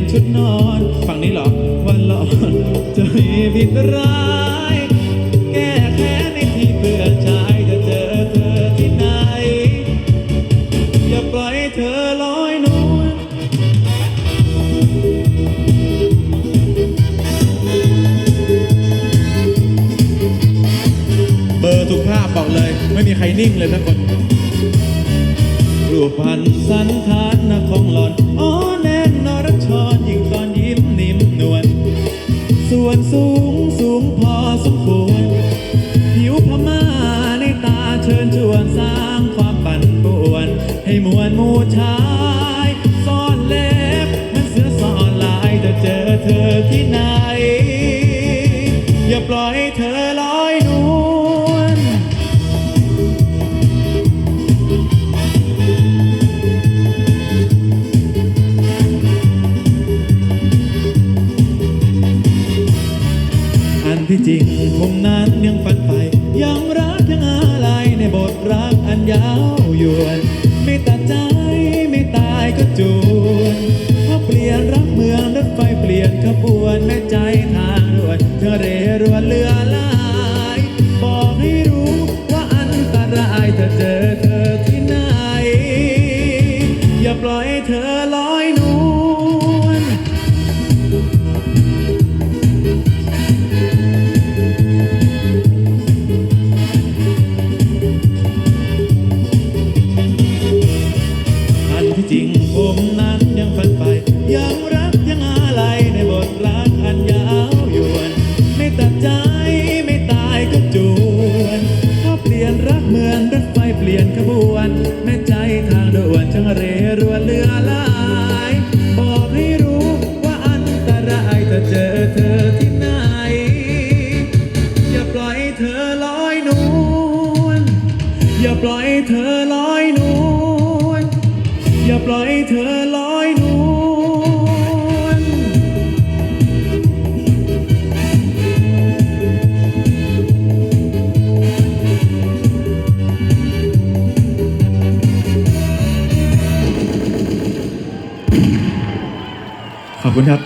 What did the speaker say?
นเปลี่ยนชุดนอน ฝั่งนี้เหรอ วันหลอนจะมีผิดร้าย แก้แค้นในที่เพื่อนชายจะเจอเธอที่ไหน อย่าปล่อยเธอลอยนวลเบอร์ทุกภาพบอกเลย ไม่มีใครนิ่งเลยสักคนรูปพันสันฐานนะของหลอนอ๋อแน่น ให้มวลหมู่ชายซ่อนเล็บมันเสือซ่อนลายจะเจอเธอที่ไหน อย่าปล่อยเธอลอยนวลอันที่จริงผมนั้นยังฝันไปยังรักยังอะไรในบทรักอันยาวยวน ไม่ตัดใจไม่ตายก็จูนพอเปลี่ยนรักเมืองรถไฟเปลี่ยนขบวนแม่ใจทางด่วนเธอเรรวนเรือลาย บอกให้รู้ว่าอันตรายถ้าเจอเธอที่ไหน อย่าปล่อยเธอลอยนว จวนพอเปลี่ยนรักเหมือนรถไฟเปลี่ยนขบวน แม่ใจทางด่วนช่างเรรวนเรือลาย บอกให้รู้ว่าอันตรายถ้าเจอเธอที่ไหน อย่าปล่อยเธอลอยนวลอย่าปล่อยเธอลอยนวลอย่าปล่อยเธอลอยนวล ขอบคุณครับ